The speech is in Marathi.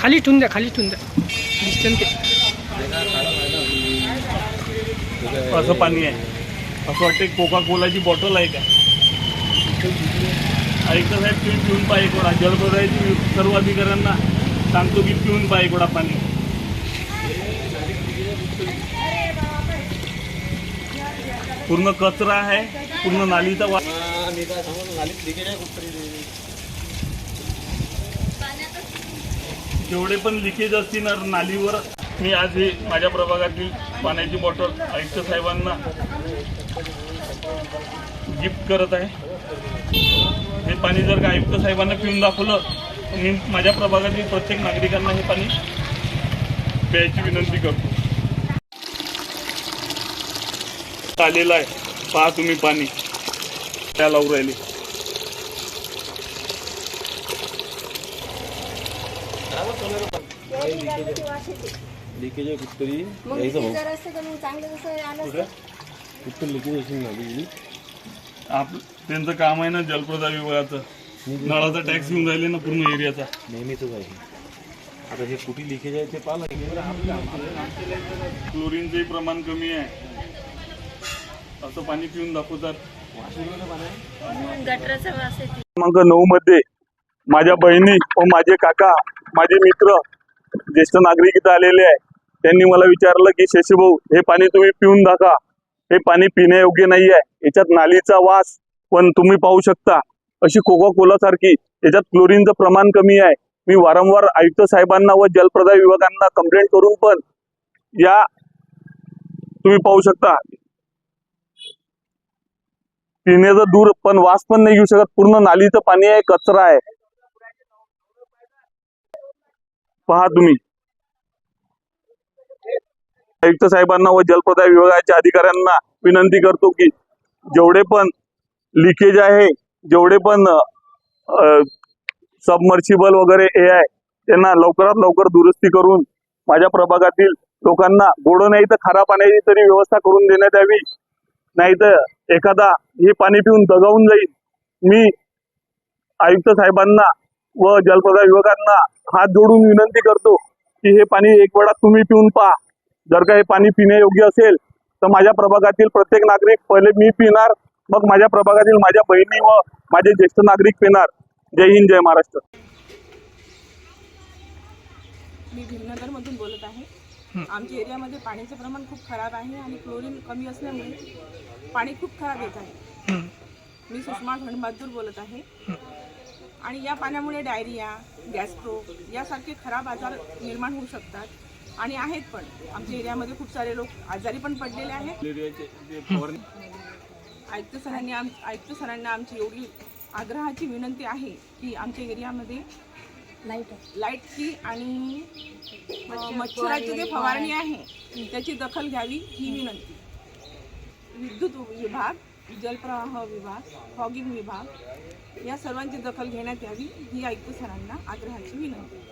खाली ठेवून द्या खाली ठेवून द्या. डिस्टन्स ते असं पाणी आहे. असं वाटतं कोका कोलाची बॉटल आहे का? ऐकलं साहेब तुम्ही पिऊन पाय एक वेळा जलप्रदायाची सर्व अधिकाऱ्यांना सांगतो की पिऊन पहा एक पाणी. पूर्ण कचरा आहे पूर्ण नालीचा वा जेवढे पण लिकेज असतील नालीवर मी आज हे माझ्या प्रभागातील पाण्याची बॉटल आयुक्त साहेबांना गिफ्ट करत आहे. हे पाणी जर का आयुक्त साहेबांना पिऊन दाखवलं मी माझ्या प्रभागातील प्रत्येक नागरिकांना हे पाणी प्यायची विनंती करतो. आलेलं आहे. पहा तुम्ही पाणी. त्या लावून राहिले? लिकेज आहे कुठतरी मग यायचं भाऊ. मग कुठं? लिकेज असेल ना बिजली आप त्यांचं काम आहे ना जलप्रदाय विभागाचं. नळाचा टॅक्स घेऊन राहिले ना पूर्ण एरियाचा. नेहमीच आहे. आता हे कुठे लिकेज आहे ते पाहिलं क्लोरीनचंही प्रमाण कमी आहे. असं पाणी पिऊन दाखवतात. गटराचा वास येते. क्रमांक नऊ मध्ये माझ्या बहिणी व माझे काका माझे मित्र ज्येष्ठ नागरिक इथं आलेले आहे त्यांनी मला विचारलं की शशीभाऊ हे पाणी तुम्ही पिऊन दाखवा हे पाणी पिण्यायोग्य नाही आहे याच्यात नालीचा वास पण तुम्ही पाहू शकता. अशी कोका कोला सारखी याच्यात क्लोरीनचं प्रमाण कमी आहे. मी वारंवार आयुक्त साहेबांना व जलप्रदाय विभागांना कंप्लेंट करून पण या तुम्ही पाहू शकता. पिण्याचं दूर पण वास पण नाही घेऊ शकत. पूर्ण नालीचं पाणी आहे कचरा आहे. पहा तुम्ही. आयुक्त साहेबांना व जलप्रदाय विभागाच्या अधिकाऱ्यांना विनंती करतो की जेवढे पण लिकेज आहे जेवढे पण सबमर्शिबल वगैरे हे आहे त्यांना लवकरात लवकर दुरुस्ती करून माझ्या प्रभागातील लोकांना गोड नाही तर खारा पाण्याची तरी व्यवस्था करून देण्यात यावी. नाही तर एखादा हे पाणी पिऊन दगावून जाईल. मी आयुक्त साहेबांना व जलप्रदाय विभागांना हात जोडून विनंती करतो की हे पाणी एक वेळा तुम्ही पिऊन पहा. जर का हे पाणी पिण्यायोग्य असेल तर माझ्या प्रभागातील प्रत्येक नागरिक पहिले मी पिणार मग माझ्या प्रभागातील माझ्या बहिणी व माझे ज्येष्ठ नागरिक पिणार. जय हिंद जय महाराष्ट्र. मी भीमनगरमधून बोलत आहे. आमच्या एरियामध्ये पाण्याचं प्रमाण खूप खराब आहे आणि क्लोरीन कमी असल्यामुळे पाणी खूप खराब येत आहे. मी सुषमा खंडबहादूर बोलत आहे. आणि या पाण्यामुळे डायरिया गॅस्ट्रो यासारखे खराब आजार निर्माण होऊ शकतात. आणि आहेत पण. आमच्या एरियामध्ये खूप सारे लोक आजारी पण पडलेले आहेत. आयुक्त सरांनी आम आयुक्त सरांना आमची एवढी आग्रहाची विनंती आहे की आमच्या एरियामध्ये लाइट लाईटची आणि मच्छराची जी फवारणी आहे त्याची दखल घ्यावी ही विनंती. विद्युत विभाग जलप्रवाह विभाग फॉगिंग विभाग या सर्वांची दखल घेण्यात यावी ही आयुक्त सरांना आग्रहाची विनंती.